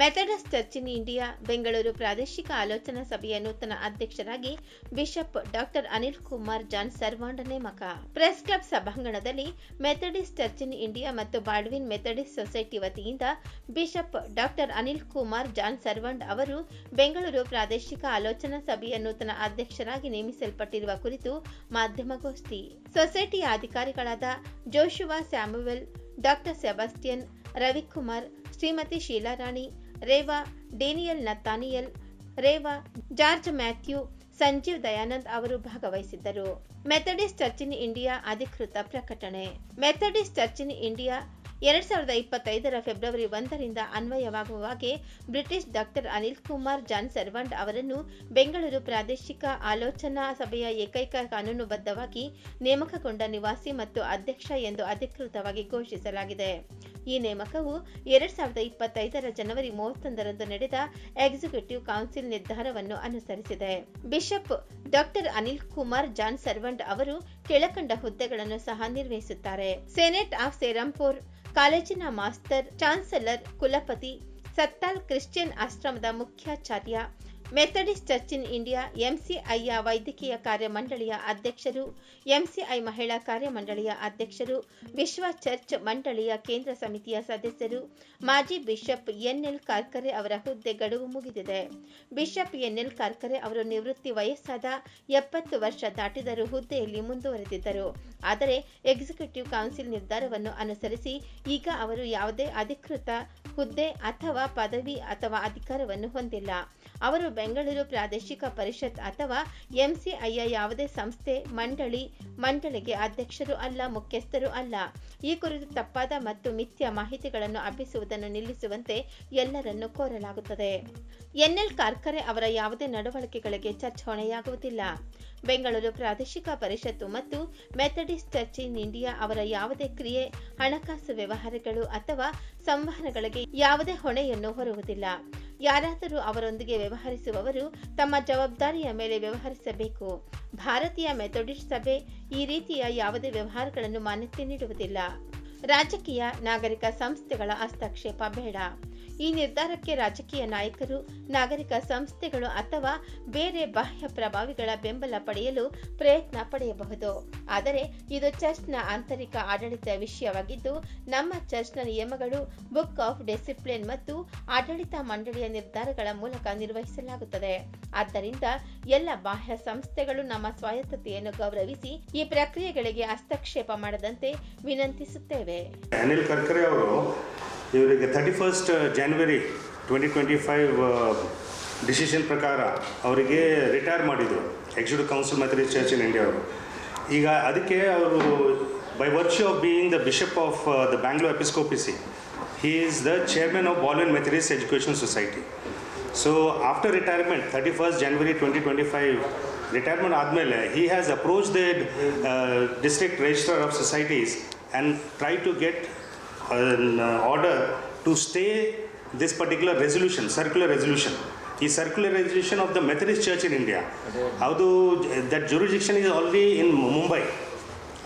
Methodist church in India, Bengaluru ಪ್ರಾದೇಶಿಕ ಆಲೋಚನಾ ಸಭೆಯ ನೂತನ ಅಧ್ಯಕ್ಷರಾಗಿ bishop doctor Anil Kumar John Sarvand ನೇಮಕ ಪ್ರೆಸ್ ಕ್ಲಬ್ ಸಭಾಂಗಣದಲ್ಲಿ ಮೆಥಡಿಸ್ಟ್ ಚರ್ಚ್ ಇನ್ ಇಂಡಿಯಾ ಮತ್ತು ಬಾಡ್ವಿನ್ ಮೆಥಡಿಸ್ಟ್ ಸೊಸೈಟಿ ವತಿಯಿಂದ bishop doctor Anil Kumar John Sarvand ಅವರು ಬೆಂಗಳೂರು ಪ್ರಾದೇಶಿಕ ಆಲೋಚನಾ ಸಭೆಯ ನೂತನ ಅಧ್ಯಕ್ಷರಾಗಿ ನೇಮಿಸಲ್ಪಟ್ಟಿರುವ ಕುರಿತು ಮಾಧ್ಯಮಗೋಷ್ಠಿ. ಸೊಸೈಟಿಯ ಅಧಿಕಾರಿಗಳಾದ Joshua Samuel, doctor Sebastian, Ravikumar, Shrimati Sheelarani Rewa, Daniel ನತಾನಿಯಲ್, Rewa, George Matthew, Sanjeev Dayanand ಅವರು ಭಾಗವಹಿಸಿದ್ದರು. ಮೆಥಡಿಸ್ಟ್ ಚರ್ಚ್ ಇನ್ ಇಂಡಿಯಾ ಅಧಿಕೃತ ಪ್ರಕಟಣೆ. ಮೆಥಡಿಸ್ಟ್ ಚರ್ಚ್ ಇನ್ ಇಂಡಿಯಾ ಎರಡ್ ಸಾವಿರದ ಇಪ್ಪತ್ತೈದರ ಫೆಬ್ರವರಿ ಒಂದರಿಂದ ಅನ್ವಯವಾಗುವಾಗೆ British doctor Anil Kumar, John Sarvand ಅವರನ್ನು ಬೆಂಗಳೂರು ಪ್ರಾದೇಶಿಕ ಆಲೋಚನಾ ಸಭೆಯ ಏಕೈಕ ಕಾನೂನುಬದ್ಧವಾಗಿ ನೇಮಕಗೊಂಡ ನಿವಾಸಿ ಮತ್ತು ಅಧ್ಯಕ್ಷ ಎಂದು ಅಧಿಕೃತವಾಗಿ ಘೋಷಿಸಲಾಗಿದೆ. ಈ ನೇಮಕವು ಎರಡ್ ಸಾವಿರದ ಇಪ್ಪತ್ತೈದರ ಜನವರಿ ಮೂವತ್ತೊಂದರಂದು ನಡೆದ ಎಕ್ಸಿಕ್ಯೂಟಿವ್ ಕೌನ್ಸಿಲ್ ನಿರ್ಧಾರವನ್ನು ಅನುಸರಿಸಿದೆ. Bishop doctor Anil Kumar John Sarvand ಅವರು ಕೆಳಕಂಡ ಹುದ್ದೆಗಳನ್ನು ಸಹ ನಿರ್ವಹಿಸುತ್ತಾರೆ. ಸೆನೆಟ್ ಆಫ್ ಸೇರಂಪುರ್, ಕಾಲೇಜಿನ ಮಾಸ್ಟರ್, ಚಾನ್ಸಲರ್, ಕುಲಪತಿ ಸತ್ತಾಲ್ ಕ್ರಿಶ್ಚಿಯನ್ ಆಶ್ರಮದ ಮುಖ್ಯಾಚಾರ್ಯ ಮೆಥಡಿಸ್ಟ್ ಚರ್ಚ್ ಇನ್ ಇಂಡಿಯಾ ಎಂಸಿಐಯ ವೈದ್ಯಕೀಯ ಕಾರ್ಯಮಂಡಳಿಯ ಅಧ್ಯಕ್ಷರು ಎಂಸಿಐ ಮಹಿಳಾ ಕಾರ್ಯಮಂಡಳಿಯ ಅಧ್ಯಕ್ಷರು, ವಿಶ್ವ ಚರ್ಚ್ ಮಂಡಳಿಯ ಕೇಂದ್ರ ಸಮಿತಿಯ ಸದಸ್ಯರು, ಮಾಜಿ ಬಿಷಪ್ ಎನ್ಎಲ್ ಕಾರ್ಕರೆ ಅವರ ಹುದ್ದೆ ಗಡುವು ಮುಗಿದಿದೆ. ಬಿಷಪ್ ಎನ್ಎಲ್ ಕಾರ್ಕರೆ ಅವರು ನಿವೃತ್ತಿ ವಯಸ್ಸಾದ ಎಪ್ಪತ್ತು ವರ್ಷ ದಾಟಿದರೂ ಹುದ್ದೆಯಲ್ಲಿ ಮುಂದುವರೆದಿದ್ದರು. ಆದರೆ ಎಕ್ಸಿಕ್ಯೂಟಿವ್ ಕೌನ್ಸಿಲ್ ನಿರ್ಧಾರವನ್ನು ಅನುಸರಿಸಿ ಈಗ ಅವರು ಯಾವುದೇ ಅಧಿಕೃತ ಹುದ್ದೆ ಅಥವಾ ಪದವಿ ಅಥವಾ ಅಧಿಕಾರವನ್ನು ಹೊಂದಿಲ್ಲ. ಅವರು ಬೆಂಗಳೂರು ಪ್ರಾದೇಶಿಕ ಪರಿಷತ್ ಅಥವಾ ಎಂಸಿಐಯ ಯಾವುದೇ ಸಂಸ್ಥೆ, ಮಂಡಳಿ, ಮಂಡಳಿಗೆ ಅಧ್ಯಕ್ಷರು ಅಲ್ಲ, ಮುಖ್ಯಸ್ಥರು ಅಲ್ಲ. ಈ ಕುರಿತು ತಪ್ಪಾದ ಮತ್ತು ಮಿಥ್ಯ ಮಾಹಿತಿಗಳನ್ನು ಹಬ್ಬಿಸುವುದನ್ನು ನಿಲ್ಲಿಸುವಂತೆ ಎಲ್ಲರನ್ನು ಕೋರಲಾಗುತ್ತದೆ. ಎನ್ಎಲ್ ಕಾರ್ಕರೆ ಅವರ ಯಾವುದೇ ನಡವಳಿಕೆಗಳಿಗೆ ಚರ್ಚ್ ಹೊಣೆಯಾಗುವುದಿಲ್ಲ. ಬೆಂಗಳೂರು ಪ್ರಾದೇಶಿಕ ಪರಿಷತ್ತು ಮತ್ತು ಮೆಥಡಿಸ್ಟ್ ಚರ್ಚ್ ಇನ್ ಇಂಡಿಯಾ ಅವರ ಯಾವುದೇ ಕ್ರಿಯೆ, ಹಣಕಾಸು ವ್ಯವಹಾರಗಳು ಅಥವಾ ಸಂವಹನಗಳಿಗೆ ಯಾವುದೇ ಹೊಣೆಯನ್ನು ಹೊರುವುದಿಲ್ಲ. ಯಾರಾದರೂ ಅವರೊಂದಿಗೆ ವ್ಯವಹರಿಸುವವರು ತಮ್ಮ ಜವಾಬ್ದಾರಿಯ ಮೇಲೆ ವ್ಯವಹರಿಸಬೇಕು. ಭಾರತೀಯ ಮೆಥಡಿಸ್ಟ್ ಸಭೆ ಈ ರೀತಿಯ ಯಾವುದೇ ವ್ಯವಹಾರಗಳನ್ನು ಮಾನ್ಯತೆ ನೀಡುವುದಿಲ್ಲ. ರಾಜಕೀಯ, ನಾಗರಿಕ ಸಂಸ್ಥೆಗಳ ಹಸ್ತಕ್ಷೇಪ ಬೇಡ. ಈ ನಿರ್ಧಾರಕ್ಕೆ ರಾಜಕೀಯ ನಾಯಕರು, ನಾಗರಿಕ ಸಂಸ್ಥೆಗಳು ಅಥವಾ ಬೇರೆ ಬಾಹ್ಯ ಪ್ರಭಾವಿಗಳ ಬೆಂಬಲ ಪಡೆಯಲು ಪ್ರಯತ್ನ ಪಡೆಯಬಹುದು. ಆದರೆ ಇದು ಚರ್ಚ್ನ ಆಂತರಿಕ ಆಡಳಿತ ವಿಷಯವಾಗಿದ್ದು, ನಮ್ಮ ಚರ್ಚ್ನ ನಿಯಮಗಳು ಬುಕ್ ಆಫ್ ಡಿಸಿಪ್ಲಿನ್ ಮತ್ತು ಆಡಳಿತ ಮಂಡಳಿಯ ನಿರ್ಧಾರಗಳ ಮೂಲಕ ನಿರ್ವಹಿಸಲಾಗುತ್ತದೆ. ಆದ್ದರಿಂದ ಎಲ್ಲ ಬಾಹ್ಯ ಸಂಸ್ಥೆಗಳು ನಮ್ಮ ಸ್ವಾಯತ್ತತೆಯನ್ನು ಗೌರವಿಸಿ ಈ ಪ್ರಕ್ರಿಯೆಗಳಿಗೆ ಹಸ್ತಕ್ಷೇಪ ಮಾಡದಂತೆ ವಿನಂತಿಸುತ್ತೇವೆ. ಅನಿಲ್ ಕರ್ಕರೆ ಅವರು ಇವರಿಗೆ thirty first January twenty twenty five decision ಪ್ರಕಾರ ಅವರಿಗೆ ರಿಟೈರ್ ಮಾಡಿದರು executive council Methodist church in India ಅವರು. ಈಗ ಅದಕ್ಕೆ ಅವರು by virtue of being the bishop of the Bangalore episcopacy he is the chairman of Baldwin Methodist education society so after retirement thirty first January twenty twenty five retirement ಆದಮೇಲೆ he has approach the district register of societies and try to get order to stay this particular resolution, circular resolution. ಈ circular resolution of the Methodist church in India ಅದು that jurisdiction is already in Mumbai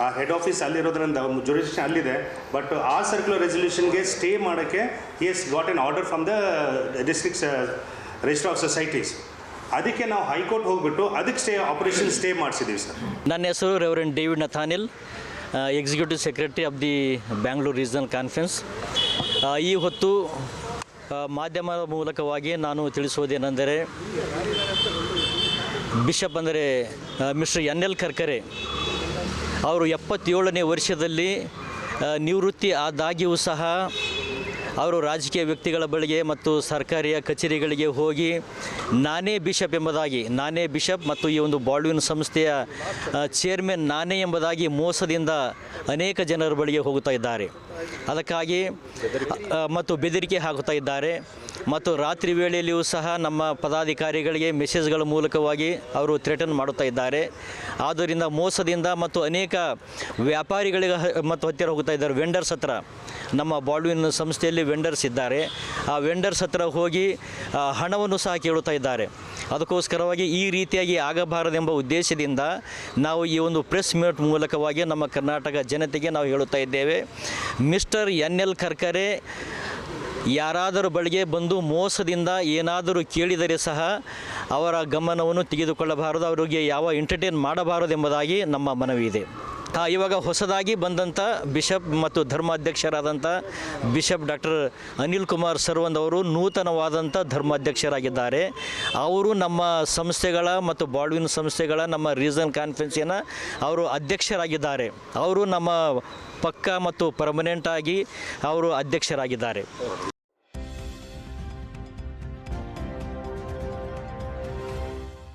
ಆ head office ಅಲ್ಲಿರೋದ್ರಿಂದ jurisdiction ಅಲ್ಲಿದೆ. But ಆ circular ರೆಸಲ್ಯೂಷನ್ಗೆ stay ಮಾಡೋಕ್ಕೆ has got an order from the districts register of societies ಅದಕ್ಕೆ ನಾವು ಹೈಕೋರ್ಟ್ ಹೋಗ್ಬಿಟ್ಟು ಅದಕ್ಕೆ ಸ್ಟೇ ಆಪರೇಷನ್ ಸ್ಟೇ ಮಾಡಿಸಿದ್ದೀವಿ ಸರ್. ನನ್ನ ಹೆಸರು reverend David Nathaniel. Executive secretary of the Bangalore regional conference ಈ ಹೊತ್ತು ಮಾಧ್ಯಮ ಮಾಧ್ಯಮದ ಮೂಲಕವಾಗಿ ನಾನು ತಿಳಿಸುವುದೇನೆಂದರೆ ಬಿಷಪ್ ಅಂದರೆ ಮಿಸ್ಟರ್ ಎನ್ ಎಲ್ ಕರ್ಕರೆ ಅವರು ಎಪ್ಪತ್ತೇಳನೇ ವರ್ಷದಲ್ಲಿ ನಿವೃತ್ತಿ ಆದಾಗಿಯೂ ಸಹ ಅವರು ರಾಜಕೀಯ ವ್ಯಕ್ತಿಗಳ ಬಳಿಗೆ ಮತ್ತು ಸರ್ಕಾರಿಯ ಕಚೇರಿಗಳಿಗೆ ಹೋಗಿ ನಾನೇ ಬಿಷಪ್ ಎಂಬುದಾಗಿ, ನಾನೇ ಬಿಷಪ್ ಮತ್ತು ಈ ಒಂದು ಬಾಲ್ವಿನ್ ಸಂಸ್ಥೆಯ ಚೇರ್ಮನ್ ನಾನೇ ಎಂಬುದಾಗಿ ಮೋಸದಿಂದ ಅನೇಕ ಜನರ ಬಳಿಗೆ ಹೋಗುತ್ತಾ ಇದ್ದಾರೆ. ಅದಕ್ಕಾಗಿ ಮತ್ತು ಬೆದರಿಕೆ ಹಾಕುತ್ತಾ ಇದ್ದಾರೆ. ಮತ್ತು ರಾತ್ರಿ ವೇಳೆಯಲ್ಲಿಯೂ ಸಹ ನಮ್ಮ ಪದಾಧಿಕಾರಿಗಳಿಗೆ ಮೆಸೇಜ್ಗಳ ಮೂಲಕವಾಗಿ ಅವರು ಥ್ರೆಟನ್ ಮಾಡುತ್ತಾ ಇದ್ದಾರೆ. ಆದ್ದರಿಂದ ಮೋಸದಿಂದ ಮತ್ತು ಅನೇಕ ವ್ಯಾಪಾರಿಗಳಿಗೆ ಮತ್ತು ಹತ್ತಿರ ಹೋಗುತ್ತಾ ಇದ್ದಾರೆ. ವೆಂಡರ್ಸ್ ಹತ್ರ, ನಮ್ಮ ಬಾಲ್ವಿನ್ ಸಂಸ್ಥೆಯಲ್ಲಿ ವೆಂಡರ್ಸ್ ಇದ್ದಾರೆ. ಆ ವೆಂಡರ್ಸ್ ಹತ್ರ ಹೋಗಿ ಹಣವನ್ನು ಸಹ ಕೇಳುತ್ತಾ ಇದ್ದಾರೆ. ಅದಕ್ಕೋಸ್ಕರವಾಗಿ ಈ ರೀತಿಯಾಗಿ ಆಗಬಾರದೆಂಬ ಉದ್ದೇಶದಿಂದ ನಾವು ಈ ಒಂದು ಪ್ರೆಸ್ ಮೀಟ್ ಮೂಲಕವಾಗಿ ನಮ್ಮ ಕರ್ನಾಟಕ ಜನತೆಗೆ ನಾವು ಹೇಳುತ್ತಾ ಇದ್ದೇವೆ. ಮಿಸ್ಟರ್ ಎನ್ ಎಲ್ ಖರ್ಕರೆ ಯಾರಾದರೂ ಬಳಿಗೆ ಬಂದು ಮೋಸದಿಂದ ಏನಾದರೂ ಕೇಳಿದರೆ ಸಹ ಅವರ ಗಮನವನ್ನು ತೆಗೆದುಕೊಳ್ಳಬಾರದು, ಅವರಿಗೆ ಯಾವ ಎಂಟರ್ಟೈನ್ ಮಾಡಬಾರದು ಎಂಬುದಾಗಿ ನಮ್ಮ ಮನವಿ ಇದೆ ಇವಾಗ ಹೊಸದಾಗಿ ಬಂದಂಥ ಬಿಷಪ್ ಮತ್ತು ಧರ್ಮಾಧ್ಯಕ್ಷರಾದಂಥ ಬಿಷಪ್ ಡಾಕ್ಟರ್ ಅನಿಲ್ ಕುಮಾರ್ ಸರ್ವಂದ್ ಅವರು ನೂತನವಾದಂಥ ಧರ್ಮಾಧ್ಯಕ್ಷರಾಗಿದ್ದಾರೆ. ಅವರು ನಮ್ಮ ಸಂಸ್ಥೆಗಳ ಮತ್ತು ಬಾಳ್ವಿನ್ ಸಂಸ್ಥೆಗಳ ನಮ್ಮ ರೀಸನ್ ಕಾನ್ಫರೆನ್ಸಿನ ಅವರು ಅಧ್ಯಕ್ಷರಾಗಿದ್ದಾರೆ. ಅವರು ನಮ್ಮ ಪಕ್ಕ ಮತ್ತು ಪರ್ಮನೆಂಟಾಗಿ ಅವರು ಅಧ್ಯಕ್ಷರಾಗಿದ್ದಾರೆ.